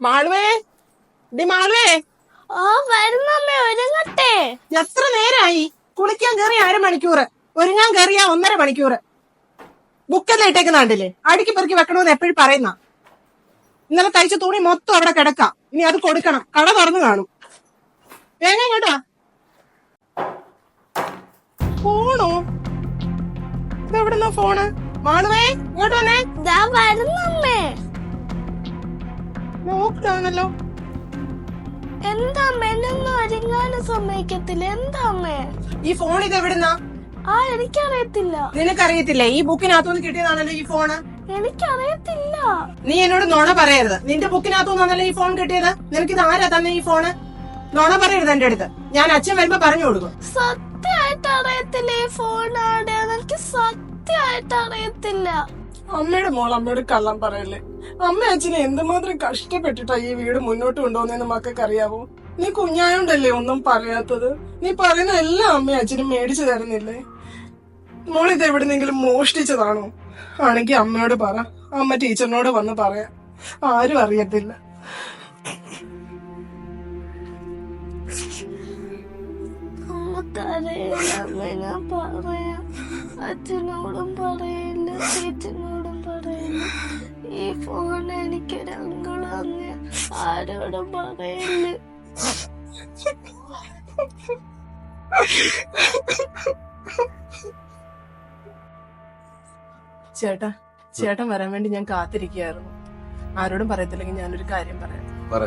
മാളുവേ? D മാളുവേ? ഓ വരുന്നമ്മേ ഒരുങ്ങട്ടെ. എത്ര നേരായി? കുളിക്കാൻ കയറിയ അരമണിക്കൂർ ഒരുങ്ങാൻ കയറിയ ഒന്നര മണിക്കൂർ ബുക്കെല്ലാം ഇട്ടേക്കുന്ന കണ്ടില്ലേ? അടുക്കി പെറുക്കി വെക്കണമെന്ന് എപ്പോഴും പറയുന്ന. ഇന്നലെ തയ്ച്ച തുണി മൊത്തം അവിടെ കിടക്കാം. ഇനി അത് കൊടുക്കണം. കട തുറന്നു കാണും. വേഗം കേട്ടാ ഫോണോ? ഇതെവിടുന്ന ഫോണ്? മാളുവേ ഇങ്ങോട്ട് വന്നേ. വരുന്നമ്മേ നോക്കിലാണല്ലോ എന്താ എന്നൊന്നും ഒരുങ്ങാനും സമ്മതിക്കത്തില്ല. എന്താ അമ്മേ? ഈ ഫോൺ ഇത് എവിടുന്നാ? ആ എനിക്കറിയത്തില്ല. നിനക്കറിയത്തില്ല? ഈ ബുക്കിനകത്തുനിന്ന് കിട്ടിയതാണല്ലോ ഈ ഫോണ് എനിക്കറിയത്തില്ല. നീ എന്നോട് നുണ പറയരുത്. നിന്റെ ബുക്കിനകത്തുനിന്നാണല്ലോ ഈ ഫോൺ കിട്ടിയത്. നിനക്ക് ഇത് ആരാ തന്നെ ഈ ഫോണ് നുണ പറയരുത് എന്റെ അടുത്ത്. ഞാൻ അച്ഛൻ വരുമ്പോ പറഞ്ഞു കൊടുക്കും. സത്യമായിട്ട് അറിയത്തില്ല ഈ ഫോണാണ് എനിക്ക് സത്യമായിട്ട് അറിയത്തില്ല. അമ്മയുടെ മോൾ അമ്മയോട് കള്ളം പറയല്ലേ? അമ്മ അച്ഛനെ എന്തുമാത്രം കഷ്ടപ്പെട്ടിട്ടാ ഈ വീട് മുന്നോട്ട് കൊണ്ടുപോകുന്നതെന്ന് മക്കൾക്ക് അറിയാവോ നീ കുഞ്ഞായോണ്ടല്ലേ ഒന്നും പറയാത്തത്? നീ പറയുന്ന എല്ലാം അമ്മയും അച്ഛനും മേടിച്ചു തരുന്നില്ലേ? മോളിത് എവിടെന്നെങ്കിലും മോഷ്ടിച്ചതാണോ? ആണെങ്കി അമ്മയോട് പറ. അമ്മ ടീച്ചറിനോട് വന്ന് പറയാം. ആരും അറിയത്തില്ല. അമ്മ അമ്മേ പറയാം. അച്ഛനോടും പറയില്ല ചേച്ചനോടും ഈ ഫോൺ എനിക്ക് തന്നെ. ആരോടും പറയില്ല ചേട്ടാ ചേട്ടൻ വരാൻ വേണ്ടി ഞാൻ കാത്തിരിക്കുകയായിരുന്നു. ആരോടും പറയത്തില്ലെങ്കിൽ ഞാനൊരു കാര്യം പറയാം. പറ.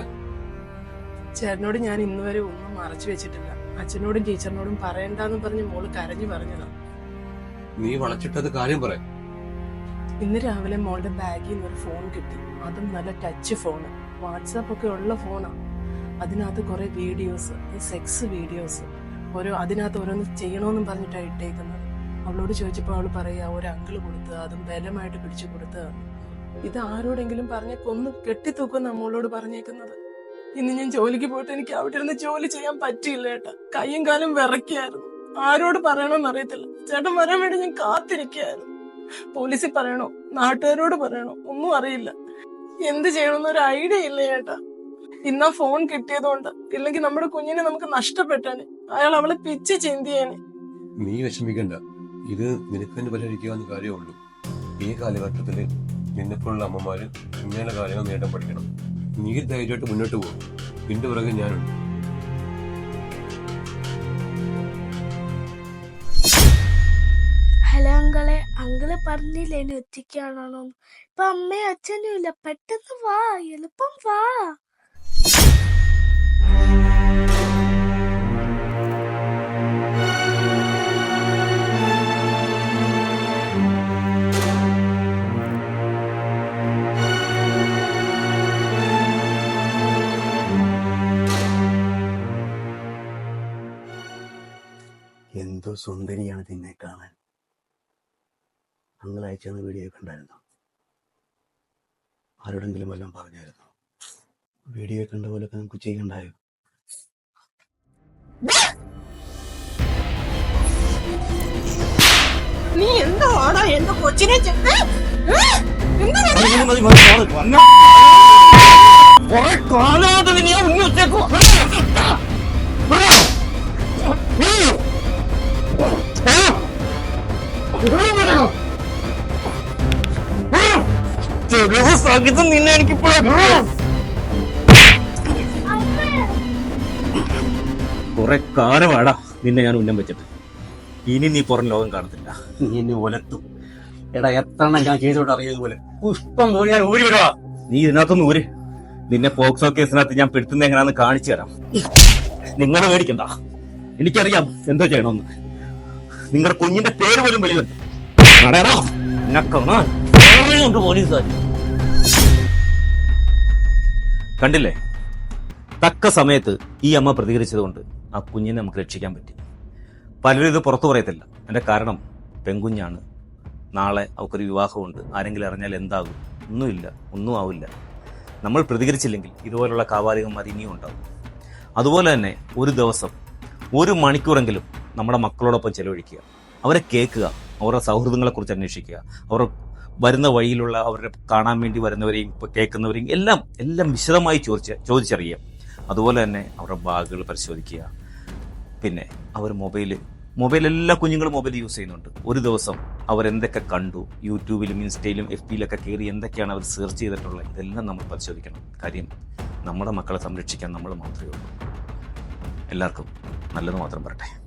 ചേട്ടനോട് ഞാൻ ഇന്ന് വരെ ഒന്നും മറച്ചു വെച്ചിട്ടില്ല. അച്ഛനോടും ടീച്ചറിനോടും പറയണ്ടെന്ന് പറഞ്ഞ് മോൾ കരഞ്ഞു പറഞ്ഞതാ. നീ വളച്ചിട്ടത് കാര്യം പറ. ഇന്ന് രാവിലെ മോളുടെ ബാഗിൽ നിന്ന് ഒരു ഫോൺ കിട്ടി. അതും നല്ല ടച്ച് ഫോണ് വാട്സാപ്പ് ഒക്കെ ഉള്ള ഫോണാ അതിനകത്ത് കുറെ വീഡിയോസ് സെക്സ് വീഡിയോസ് ഓരോ അതിനകത്ത് ഓരോന്ന് ചെയ്യണമെന്നും പറഞ്ഞിട്ടാണ് ഇട്ടേക്കുന്നത്. അവളോട് ചോദിച്ചപ്പോൾ അവൾ പറയുക ഒരു അങ്കിൾ കൊടുത്ത് അതും ബലമായിട്ട് പിടിച്ചു കൊടുത്ത്. ഇത് ആരോടെങ്കിലും പറഞ്ഞ കൊന്ന് കെട്ടിത്തൂക്കുന്ന നമ്മളോട് പറഞ്ഞേക്കുന്നത്. ഇന്ന് ഞാൻ ജോലിക്ക് പോയിട്ട് എനിക്ക് അവിടെ ഇരുന്ന് ജോലി ചെയ്യാൻ പറ്റിയില്ല ഏട്ടാ. കയ്യും കാലും വിറയ്ക്കായിരുന്നു. ആരോട് പറയണമെന്നറിയത്തില്ല ചേട്ടൻ വരാൻ വേണ്ടി ഞാൻ കാത്തിരിക്കുകയായിരുന്നു പോലീസിൽ പറയണോ? നാട്ടുകാരോട് പറയണോ? ഒന്നും അറിയില്ല. എന്ത് ചെയ്യണമെന്ന് ഒരു ഐഡിയ ഇല്ല ചേട്ടാ. ഇന്ന ഫോൺ കിട്ടിയതുകൊണ്ട്. ഇല്ലെങ്കിൽ നമ്മുടെ കുഞ്ഞിനെ നമുക്ക് നഷ്ടപ്പെട്ടാണ് അയാൾ അവളെ പിച്ച് ചിന്തിയേനെ. നീ വിഷമിക്കണ്ട. ഇത് നിനക്ക് തന്നെ പരിഹരിക്കാവുന്ന കാര്യമുള്ളൂ ഈ കാലഘട്ടത്തിൽ നിന്നെപ്പോലുള്ള അമ്മമാര് ഇങ്ങനെ കാര്യങ്ങൾ നേടാൻ പഠിക്കണം. നീ ധൈര്യമായിട്ട് മുന്നോട്ട് പോകും. നിന്റെ പുറകെ ഞാനുണ്ട്. പറഞ്ഞില്ലേ എന്നെ ഒറ്റയ്ക്കാണോ ഇപ്പൊ അമ്മയും അച്ഛനും ഇല്ല. പെട്ടെന്ന് വാ. എളുപ്പം വാ. എന്തോ സുന്ദരിയാണ് നിന്നെ കാണാൻ. അങ്ങൾ അയച്ചെന്ന് വീഡിയോ കണ്ടായിരുന്നു? ആരോടെങ്കിലും എല്ലാം പറഞ്ഞായിരുന്നു? വീഡിയോ കണ്ട പോലെ നമുക്ക് ചെയ്യണ്ടായോ നീ എന്താ എന്റെ കൊച്ചിനെ ചെന്ന് ഏ? ഏ? സഹിതം നിന്നെ കുറെ കാലമാടാ നിന്നെ ഞാൻ ഉന്നം വെച്ചിട്ട്. ഇനി നീ പുറം ലോകം കാണത്തില്ല. നീ എന്നെ ഒലത്തും. എടാ എത്ര ഞാൻ ചെയ്തോട്ട് അറിയതുപോലെ പുഷ്പം പോലെ ഞാൻ ഊരി വിടുവാ. നീ ഇതിനകത്തൊന്ന് ഊര്. നിന്നെ പോക്സോ കേസിനകത്ത് ഞാൻ പെടുത്തുന്ന എങ്ങനെയാന്ന് കാണിച്ചു തരാം. നിങ്ങൾ മേടിക്കണ്ട എനിക്കറിയാം എന്തോ ചെയ്യണമെന്ന്. നിങ്ങളുടെ കുഞ്ഞിന്റെ പേര് പോലും വെളിയുണ്ട് പോലീസുകാർ കണ്ടില്ലേ? തക്ക സമയത്ത് ഈ അമ്മ പ്രതികരിച്ചതുകൊണ്ട് ആ കുഞ്ഞിനെ നമുക്ക് രക്ഷിക്കാൻ പറ്റി. പലരും ഇത് പുറത്തു പറയത്തില്ല. എന്റെ കാരണം പെൺകുഞ്ഞാണ്. നാളെ അവൾക്കൊരു വിവാഹമുണ്ട്. ആരെങ്കിലും അറിഞ്ഞാൽ എന്താകും? ഒന്നുമില്ല. ഒന്നും ആവില്ല. നമ്മൾ പ്രതികരിച്ചില്ലെങ്കിൽ ഇതുപോലുള്ള കാവാലികന്മാർ ഇനിയും ഉണ്ടാകും അതുപോലെ തന്നെ ഒരു ദിവസം ഒരു മണിക്കൂറെങ്കിലും നമ്മുടെ മക്കളോടൊപ്പം ചെലവഴിക്കുക. അവരെ കേൾക്കുക. അവരുടെ സൗഹൃദങ്ങളെക്കുറിച്ച് അന്വേഷിക്കുക. അവരുടെ വരുന്ന വഴിയിലുള്ള അവരെ കാണാൻ വേണ്ടി വരുന്നവരെയും കേൾക്കുന്നവരെയും എല്ലാം എല്ലാം വിശദമായി ചോദിച്ച് ചോദിച്ചറിയാം. അതുപോലെ തന്നെ അവരുടെ ബാഗുകൾ പരിശോധിക്കുക. പിന്നെ അവർ മൊബൈൽ മൊബൈൽ എല്ലാ കുഞ്ഞുങ്ങളും മൊബൈൽ യൂസ് ചെയ്യുന്നുണ്ട്. ഒരു ദിവസം അവരെന്തൊക്കെ കണ്ടു യൂട്യൂബിലും ഇൻസ്റ്റയിലും എഫ് ബിയിലൊക്കെ കയറി എന്തൊക്കെയാണ് അവർ സെർച്ച് ചെയ്തിട്ടുള്ളത് ഇതെല്ലാം നമ്മൾ പരിശോധിക്കണം. കാര്യം നമ്മുടെ മക്കളെ സംരക്ഷിക്കാൻ നമ്മൾ മാത്രമേ ഉള്ളൂ. എല്ലാവർക്കും നല്ലത് മാത്രം പറയട്ടെ.